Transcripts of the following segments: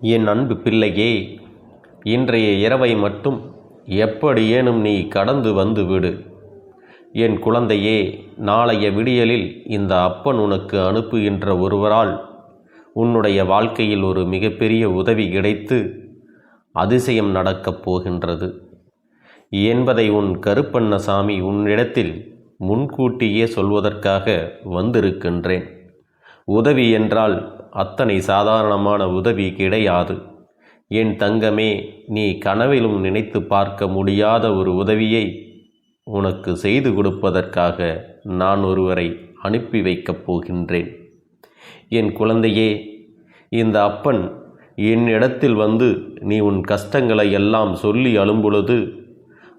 என் அன்பு பிள்ளையே இன்றைய இரவை மட்டும் எப்படியேனும் நீ கடந்து வந்து விடு. என் குழந்தையே நாளைய விடியலில் இந்த அப்பன் உனக்கு அனுப்புகின்ற ஒருவரால் உன்னுடைய வாழ்க்கையில் ஒரு மிகப்பெரிய உதவி கிடைத்து அதிசயம் நடக்கப் போகின்றது. என்பதை உன் கருப்பண்ணசாமி உன்னிடத்தில் முன்கூட்டியே சொல்வதற்காக வந்திருக்கின்றேன். உதவி என்றால் அத்தனை சாதாரணமான உதவி கிடையாது. என் தங்கமே நீ கனவிலும் நினைத்து பார்க்க முடியாத ஒரு உதவியை உனக்கு செய்து கொடுப்பதற்காக நான் ஒருவரை அனுப்பி வைக்கப் போகின்றேன். என் குழந்தையே இந்த அப்பன் என்னிடத்தில் வந்து நீ உன் கஷ்டங்களை எல்லாம் சொல்லி அழும்பொழுது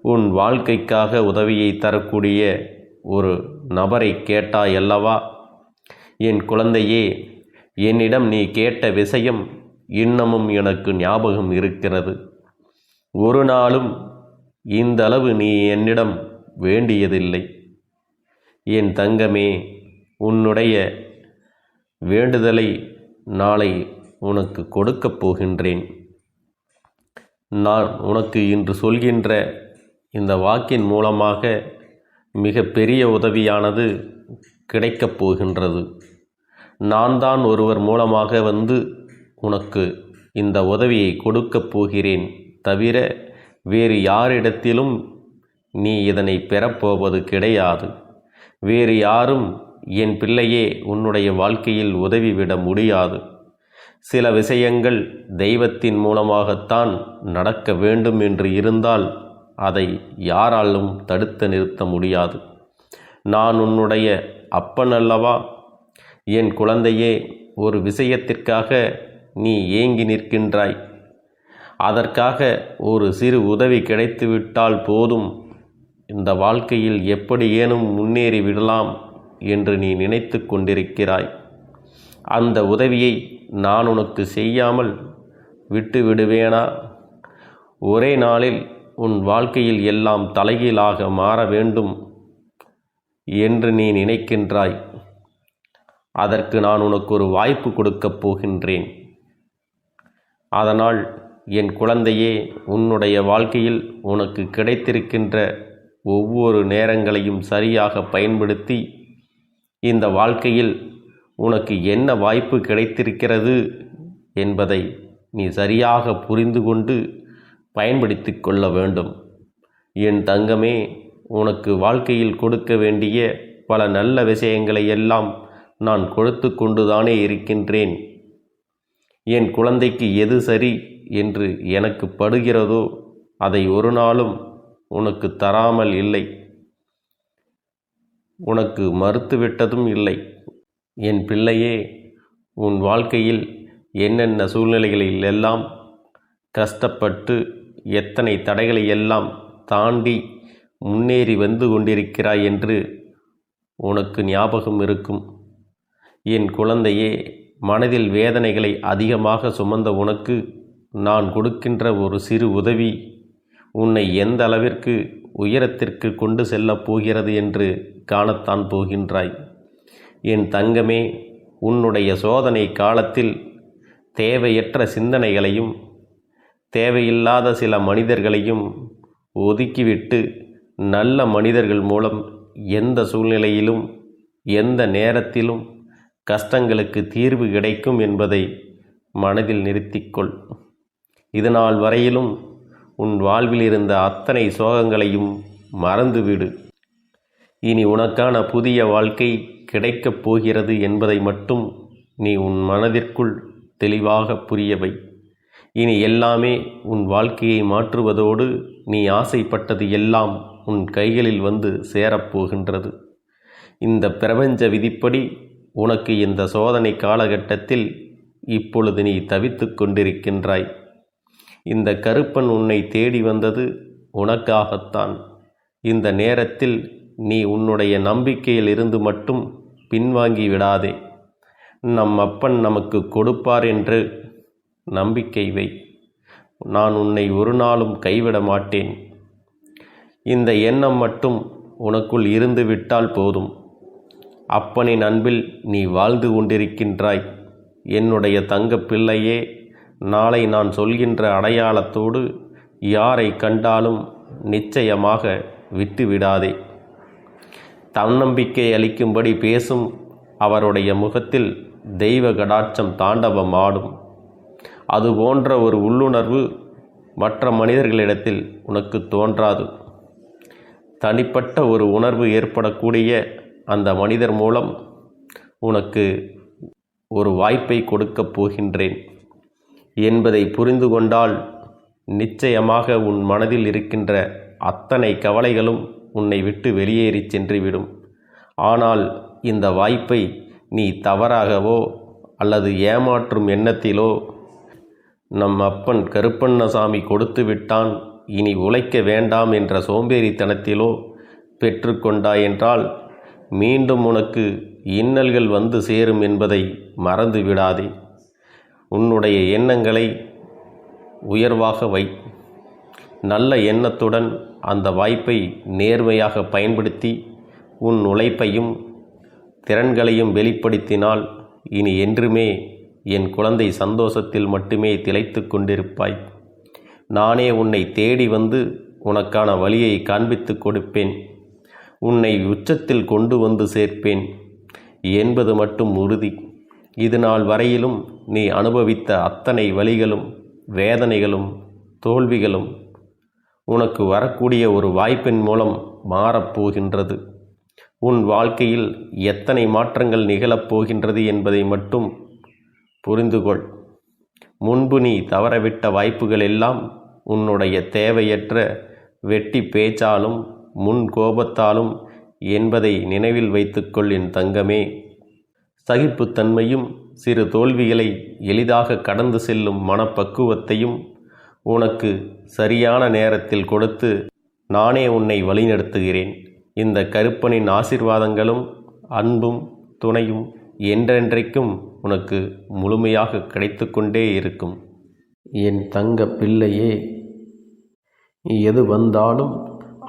உன் வாழ்க்கைக்காக உதவியை தரக்கூடிய ஒரு நபரை கேட்டாயல்லவா என் குழந்தையே என்னிடம் நீ கேட்ட விஷயம் இன்னமும் எனக்கு ஞாபகம் இருக்கிறது. ஒரு நாளும் இந்த அளவு நீ என்னிடம் வேண்டியதில்லை. என் தங்கமே உன்னுடைய வேண்டுதலை நாளை உனக்கு கொடுக்கப் போகின்றேன். நான் உனக்கு இன்று சொல்கின்ற இந்த வாக்கின் மூலமாக மிக பெரிய உதவியானது கிடைக்கப் போகின்றது. நான் தான் ஒருவர் மூலமாக வந்து உனக்கு இந்த உதவியை கொடுக்கப் போகிறேன் தவிர வேறு யாரிடத்திலும் நீ இதனை பெறப்போவது கிடையாது. வேறு யாரும் என் பிள்ளையே உன்னுடைய வாழ்க்கையில் உதவிவிட முடியாது. சில விஷயங்கள் தெய்வத்தின் மூலமாகத்தான் நடக்க வேண்டும் என்று இருந்தால் அதை யாராலும் தடுத்து நிறுத்த முடியாது. நான் உன்னுடைய அப்பன் அல்லவா என் குழந்தையே ஒரு விஷயத்திற்காக நீ ஏங்கி நிற்கின்றாய். அதற்காக ஒரு சிறு உதவி கிடைத்துவிட்டால் போதும். இந்த வாழ்க்கையில் எப்படி ஏனும் முன்னேறி விடலாம் என்று நீ நினைத்து கொண்டிருக்கிறாய். அந்த உதவியை நான் உனக்கு செய்யாமல் விட்டு விடுவேனா ஒரே நாளில் உன் வாழ்க்கையில் எல்லாம் தலைகீழாக மாற வேண்டும் என்று நீ நினைக்கின்றாய். அதற்கு நான் உனக்கு ஒரு வாய்ப்பு கொடுக்கப் போகின்றேன். அதனால் என் குழந்தையே உன்னுடைய வாழ்க்கையில் உனக்கு கிடைத்திருக்கின்ற ஒவ்வொரு நேரங்களையும் சரியாக பயன்படுத்தி இந்த வாழ்க்கையில் உனக்கு என்ன வாய்ப்பு கிடைத்திருக்கிறது என்பதை நீ சரியாக புரிந்து கொண்டு பயன்படுத்தி கொள்ள வேண்டும். என் தங்கமே உனக்கு வாழ்க்கையில் கொடுக்க வேண்டிய பல நல்ல விஷயங்களை எல்லாம் நான் கொடுத்து கொண்டுதானே இருக்கின்றேன்? என் குழந்தைக்கு எது சரி என்று எனக்கு படுகிறதோ அதை ஒரு நாளும் உனக்கு தராமல் இல்லை. உனக்கு மறுத்துவிட்டதும் இல்லை. என் பிள்ளையே உன் வாழ்க்கையில் என்னென்ன சூழ்நிலைகளில் எல்லாம் கஷ்டப்பட்டு எத்தனை தடைகளை எல்லாம் தாண்டி முன்னேறி வந்து கொண்டிருக்கிறாய் என்று உனக்கு ஞாபகம் இருக்கும்? என் குழந்தையே மனதில் வேதனைகளை அதிகமாக சுமந்த உனக்கு நான் கொடுக்கின்ற ஒரு சிறு உதவி உன்னை எந்த அளவிற்கு உயரத்திற்கு கொண்டு செல்லப் போகிறது என்று காணத்தான் போகின்றாய். என் தங்கமே உன்னுடைய சோதனை காலத்தில் தேவையற்ற சிந்தனைகளையும் தேவையில்லாத சில மனிதர்களையும் ஒதுக்கிவிட்டு நல்ல மனிதர்கள் மூலம் எந்த சூழ்நிலையிலும் எந்த நேரத்திலும் கஷ்டங்களுக்கு தீர்வு கிடைக்கும் என்பதை மனதில் நிறுத்திக்கொள். இதுநாள் வரையிலும் உன் வாழ்வில் இருந்த அத்தனை சோகங்களையும் மறந்துவிடு. இனி உனக்கான புதிய வாழ்க்கை கிடைக்கப் போகிறது என்பதை மட்டும் நீ உன் மனதிற்குள் தெளிவாக புரியவை. இனி எல்லாமே உன் வாழ்க்கையை மாற்றுவதோடு நீ ஆசைப்பட்டது எல்லாம் உன் கைகளில் வந்து சேரப்போகின்றது இந்த பிரபஞ்ச விதிப்படி உனக்கு இந்த சோதனை காலகட்டத்தில் இப்பொழுது நீ தவித்து கொண்டிருக்கின்றாய். இந்த கருப்பன் உன்னை தேடி வந்தது உனக்காகத்தான். இந்த நேரத்தில் நீ உன்னுடைய நம்பிக்கையில் இருந்து மட்டும் பின்வாங்கி விடாதே. நம் அப்பன் நமக்கு கொடுப்பார் என்று நம்பிக்கை வை. நான் உன்னை ஒரு நாளும் கைவிட மாட்டேன். இந்த எண்ணம் மட்டும் உனக்குள் இருந்து விட்டால் போதும். அப்பனின் அன்பில் நீ வாழ்ந்து கொண்டிருக்கின்றாய். என்னுடைய தங்க பிள்ளையே நாளை நான் சொல்கின்ற அடையாளத்தோடு யாரை கண்டாலும் நிச்சயமாக விட்டுவிடாதே. தன்னம்பிக்கை அளிக்கும்படி பேசும் அவருடைய முகத்தில் தெய்வ கடாட்சம் தாண்டவம் ஆடும். அது போன்ற ஒரு உள்ளுணர்வு மற்ற மனிதர்களிடத்தில் உனக்கு தோன்றாது. தனிப்பட்ட ஒரு உணர்வு ஏற்படக்கூடிய அந்த மனிதர் மூலம் உனக்கு ஒரு வாய்ப்பை கொடுக்கப் போகின்றேன் என்பதை புரிந்து கொண்டால் நிச்சயமாக உன் மனதில் இருக்கின்ற அத்தனை கவலைகளும் உன்னை விட்டு வெளியேறிச் சென்றுவிடும். ஆனால் இந்த வாய்ப்பை நீ தவறாகவோ அல்லது ஏமாற்றும் எண்ணத்திலோ நம் அப்பன் கருப்பண்ணசாமி கொடுத்து விட்டான் இனி உழைக்க வேண்டாம் என்ற சோம்பேறித்தனத்திலோ பெற்றுக்கொண்டாய் என்றால் மீண்டும் உனக்கு இன்னல்கள் வந்து சேரும் என்பதை மறந்து விடாதே. உன்னுடைய எண்ணங்களை உயர்வாக வை. நல்ல எண்ணத்துடன் அந்த வாய்ப்பை நேர்மையாக பயன்படுத்தி உன் உழைப்பையும் திறன்களையும் வெளிப்படுத்தினால் இனி என்றுமே என் குழந்தை சந்தோஷத்தில் மட்டுமே திளைத்து கொண்டிருப்பாய். நானே உன்னை தேடி வந்து உனக்கான வழியை காண்பித்து கொடுப்பேன். உன்னை உச்சத்தில் கொண்டு வந்து சேர்ப்பேன் என்பது மட்டும் உறுதி. இது நாள் வரையிலும் நீ அனுபவித்த அத்தனை வழிகளும் வேதனைகளும் தோல்விகளும் உனக்கு வரக்கூடிய ஒரு வாய்ப்பின் மூலம் மாறப்போகின்றது. உன் வாழ்க்கையில் எத்தனை மாற்றங்கள் நிகழப்போகின்றது என்பதை மட்டும் புரிந்துகொள். முன்பு நீ தவறவிட்ட வாய்ப்புகள் எல்லாம் உன்னுடைய தேவையற்ற வெட்டி பேச்சாலும் முன் கோபத்தாலும் என்பதை நினைவில் வைத்துக்கொள் என் தங்கமே. சகிப்புத்தன்மையும் சிறு தோல்விகளை எளிதாக கடந்து செல்லும் மனப்பக்குவத்தையும் உனக்கு சரியான நேரத்தில் கொடுத்து நானே உன்னை வழிநடத்துகிறேன். இந்த கருப்பனின் ஆசிர்வாதங்களும் அன்பும் துணையும் என்றென்றைக்கும் உனக்கு முழுமையாக கிடைத்து கொண்டே இருக்கும். என் தங்க பிள்ளையே எது வந்தாலும்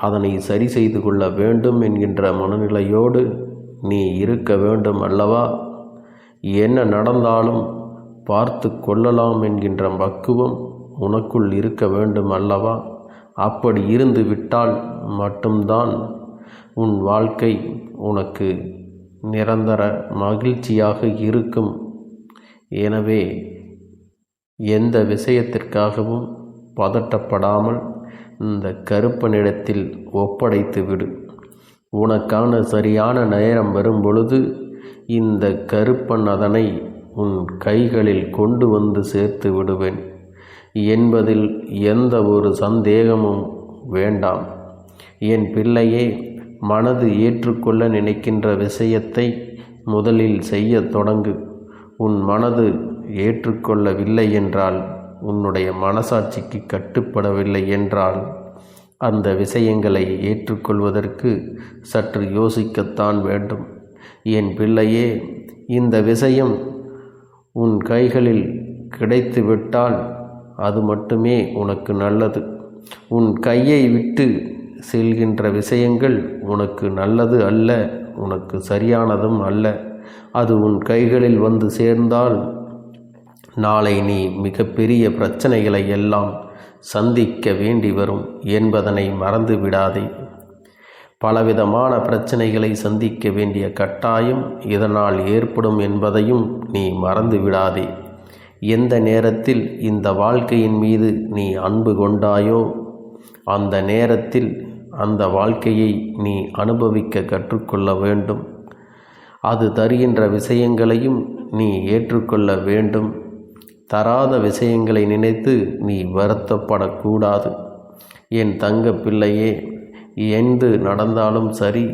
அதனை சரி செய்து கொள்ள வேண்டும் என்கின்ற மனநிலையோடு நீ இருக்க வேண்டும் அல்லவா? என்ன நடந்தாலும் பார்த்து கொள்ளலாம் என்கின்ற பக்குவம் உனக்குள் இருக்க வேண்டும் அல்லவா? அப்படி இருந்து விட்டால் மட்டும்தான் உன் வாழ்க்கை உனக்கு நிரந்தர மகிழ்ச்சியாக இருக்கும். எனவே எந்த விஷயத்திற்காகவும் பதட்டப்படாமல் இந்த கருப்பனிடத்தில் ஒப்படைத்து விடு. உனக்கான சரியான நேரம் வரும் பொழுது இந்த கருப்பன் அதனை உன் கைகளில் கொண்டு வந்து சேர்த்து விடுவேன். என்பதில் எந்த ஒரு சந்தேகமும் வேண்டாம். என் பிள்ளையே மனது ஏற்றுக்கொள்ள நினைக்கின்ற விஷயத்தை முதலில் செய்யத் தொடங்கு. உன் மனது ஏற்றுக்கொள்ளவில்லை என்றால் உன்னுடைய மனசாட்சிக்கு கட்டுப்படவில்லை என்றால் அந்த விஷயங்களை ஏற்றுக்கொள்வதற்கு சற்று யோசிக்கத்தான் வேண்டும். என் பிள்ளையே இந்த விஷயம் உன் கைகளில் கிடைத்துவிட்டால் அது மட்டுமே உனக்கு நல்லது. உன் கையை விட்டு செல்கின்ற விஷயங்கள் உனக்கு நல்லது அல்ல உனக்கு சரியானதும் அல்ல. அது உன் கைகளில் வந்து சேர்ந்தால் நாளை நீ மிகப்பெரிய பிரச்சனைகளை எல்லாம் சந்திக்க வேண்டி வரும் என்பதனை மறந்து விடாதே. பலவிதமான பிரச்சனைகளை சந்திக்க வேண்டிய கட்டாயம் இதனால் ஏற்படும் என்பதையும் நீ மறந்து விடாதே. எந்த நேரத்தில் இந்த வாழ்க்கையின் மீது நீ அன்பு கொண்டாயோ அந்த நேரத்தில் அந்த வாழ்க்கையை நீ அனுபவிக்க கற்றுக்கொள்ள வேண்டும். அது தருகின்ற விஷயங்களையும் நீ ஏற்றுக்கொள்ள வேண்டும். தராத விஷயங்களை நினைத்து நீ வருத்தப்படக்கூடாது. என் தங்க பிள்ளையே எந்து நடந்தாலும் சரி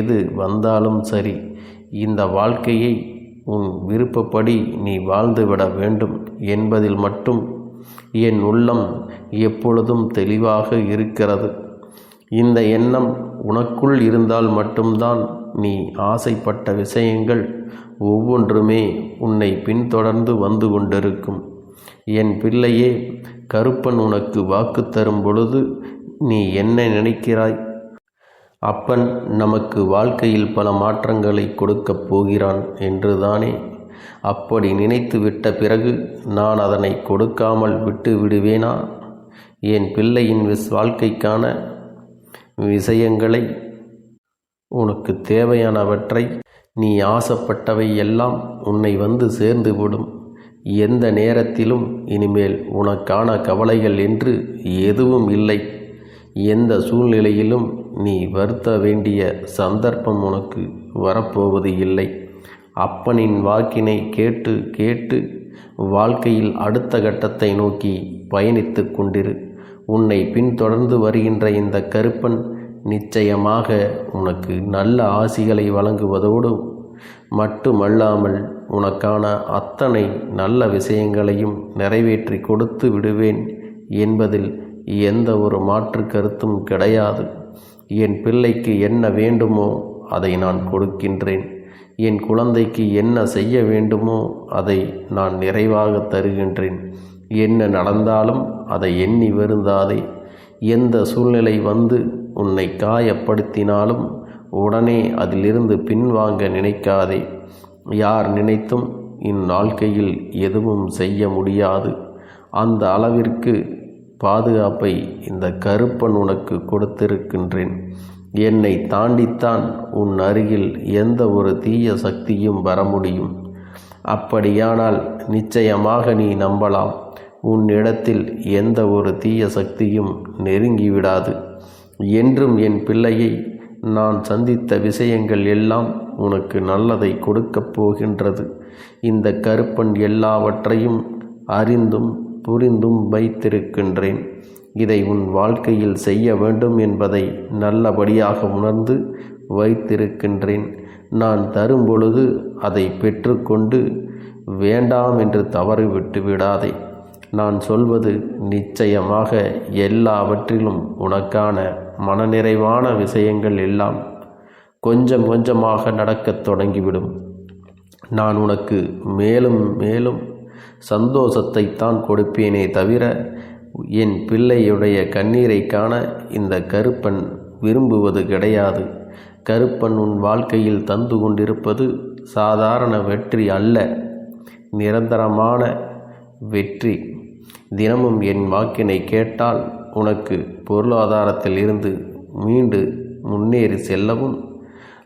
எது வந்தாலும் சரி இந்த வாழ்க்கையை உன் விருப்பப்படி நீ வாழ்ந்துவிட வேண்டும் என்பதில் மட்டும் என் உள்ளம் எப்பொழுதும் தெளிவாக இருக்கிறது. இந்த எண்ணம் உனக்குள் இருந்தால் மட்டும்தான் நீ ஆசைப்பட்ட விஷயங்கள் ஒவ்வொன்றுமே உன்னை பின்தொடர்ந்து வந்து கொண்டிருக்கும். என் பிள்ளையே கருப்பன் உனக்கு வாக்கு தரும் பொழுது நீ என்ன நினைக்கிறாய்? அப்பன் நமக்கு வாழ்க்கையில் பல மாற்றங்களை கொடுக்கப் போகிறான் என்றுதானே. அப்படி நினைத்து விட்ட பிறகு நான் அதனை கொடுக்காமல் விட்டு விடுவேனா? என் பிள்ளையின் விஸ் வாழ்க்கைக்கான விஷயங்களை உனக்கு தேவையானவற்றை நீ ஆசைப்பட்டவை எல்லாம் உன்னை வந்து சேர்ந்து விடும் எந்த நேரத்திலும் இனிமேல் உனக்கான கவலைகள் என்று எதுவும் இல்லை. எந்த சூழ்நிலையிலும் நீ வருத்த வேண்டிய சந்தர்ப்பம் உனக்கு வரப்போவது இல்லை. அப்பனின் வாக்கினை கேட்டு கேட்டு வாழ்க்கையில் அடுத்த கட்டத்தை நோக்கி பயணித்து கொண்டிரு. உன்னை பின்தொடர்ந்து வருகின்ற இந்த கருப்பன் நிச்சயமாக உனக்கு நல்ல ஆசிகளை வழங்குவதோடு மட்டுமல்லாமல் உனக்கான அத்தனை நல்ல விஷயங்களையும் நிறைவேற்றி கொடுத்து விடுவேன் என்பதில் எந்த ஒரு மாற்று கருத்தும் கிடையாது. என் பிள்ளைக்கு என்ன வேண்டுமோ அதை நான் கொடுக்கின்றேன். என் குழந்தைக்கு என்ன செய்ய வேண்டுமோ அதை நான் நிறைவாக தருகின்றேன். என்ன நடந்தாலும் அதை எண்ணி வருந்தாதே எந்த சூழ்நிலை வந்து உன்னை காயப்படுத்தினாலும் உடனே அதிலிருந்து பின்வாங்க நினைக்காதே. யார் நினைத்தும் இந்நாழ்க்கையில் எதுவும் செய்ய முடியாது. அந்த அளவிற்கு பாதுகாப்பை இந்த கருப்பன் உனக்கு கொடுத்திருக்கின்றேன். என்னை தாண்டித்தான் உன் அருகில் எந்த ஒரு தீய சக்தியும் வர முடியும். அப்படியானால் நிச்சயமாக நீ நம்பலாம். உன்னிடத்தில் எந்த ஒரு தீய சக்தியும் நெருங்கிவிடாது. என்றும் என் பிள்ளையை நான் சந்தித்த விஷயங்கள் எல்லாம் உனக்கு நல்லதை கொடுக்கப் போகின்றது. இந்த கருப்பன் எல்லாவற்றையும் அறிந்தும் புரிந்தும் வைத்திருக்கின்றேன். இதை உன் வாழ்க்கையில் செய்ய வேண்டும் என்பதை நல்லபடியாக உணர்ந்து வைத்திருக்கின்றேன். நான் தரும் பொழுது அதை பெற்றுக்கொண்டு வேண்டாம் என்று தவறு விட்டு விடாதே நான் சொல்வது நிச்சயமாக எல்லாவற்றிலும் உனக்கான மனநிறைவான விஷயங்கள் எல்லாம் கொஞ்சம் கொஞ்சமாக நடக்கத் தொடங்கிவிடும். நான் உனக்கு மேலும் மேலும் சந்தோஷத்தைத்தான் கொடுப்பேனே தவிர என் பிள்ளையுடைய கண்ணீரை காண இந்த கருப்பன் விரும்புவது கிடையாது. கருப்பன் உன் வாழ்க்கையில் தந்து கொண்டிருப்பது சாதாரண வெற்றி அல்ல. நிரந்தரமான வெற்றி. தினமும் என் வாக்கினை கேட்டால் உனக்கு பொருளாதாரத்தில் இருந்து மீண்டு முன்னேறி செல்லவும்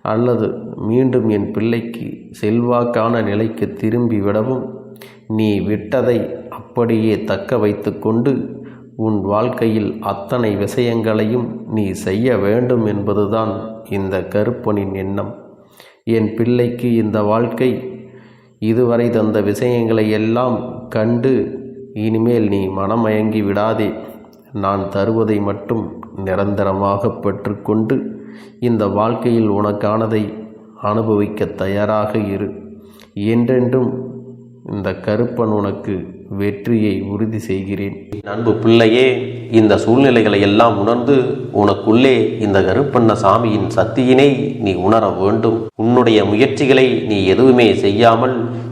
அல்லது மீண்டும் என் பிள்ளைக்கு செல்வாக்கான நிலைக்கு திரும்பி விடவும் நீ விட்டதை அப்படியே தக்க வைத்து கொண்டு உன் வாழ்க்கையில் அத்தனை விஷயங்களையும் நீ செய்ய வேண்டும் என்பதுதான் இந்த கருப்பனின் எண்ணம். என் பிள்ளைக்கு இந்த வாழ்க்கை இதுவரை தந்த விஷயங்களை எல்லாம் கண்டு இனிமேல் நீ மனமயங்கி விடாதே. நான் தருவதை மட்டும் நிரந்தரமாக பெற்றுக்கொண்டு இந்த வாழ்க்கையில் உனக்கானதை அனுபவிக்க தயாராக இரு. என்றென்றும் இந்த கருப்பன் உனக்கு வெற்றியை உறுதி செய்கிறேன். அன்பு பிள்ளையே இந்த சூழ்நிலைகளை எல்லாம் உணர்ந்து உனக்குள்ளே இந்த கருப்பண்ண சாமியின் சக்தியினை நீ உணர வேண்டும். உன்னுடைய முயற்சிகளை நீ எதுவுமே செய்யாமல்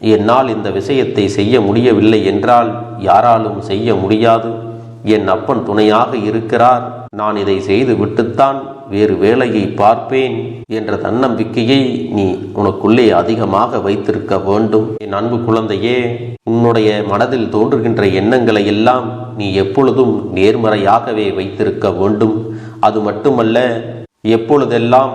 என்னால் இந்த விஷயத்தை செய்ய முடியவில்லை என்றால் யாராலும் செய்ய முடியாது. என் அப்பன் துணையாக இருக்கிறார். நான் இதை செய்து விட்டுத்தான் வேறு வேலையை பார்ப்பேன் என்ற தன்னம்பிக்கையை நீ உனக்குள்ளே அதிகமாக வைத்திருக்க வேண்டும். என் அன்பு குழந்தையே உன்னுடைய மனதில் தோன்றுகின்ற எண்ணங்களை எல்லாம் நீ எப்பொழுதும் நேர்மறையாகவே வைத்திருக்க வேண்டும். அது மட்டுமல்ல எப்பொழுதெல்லாம்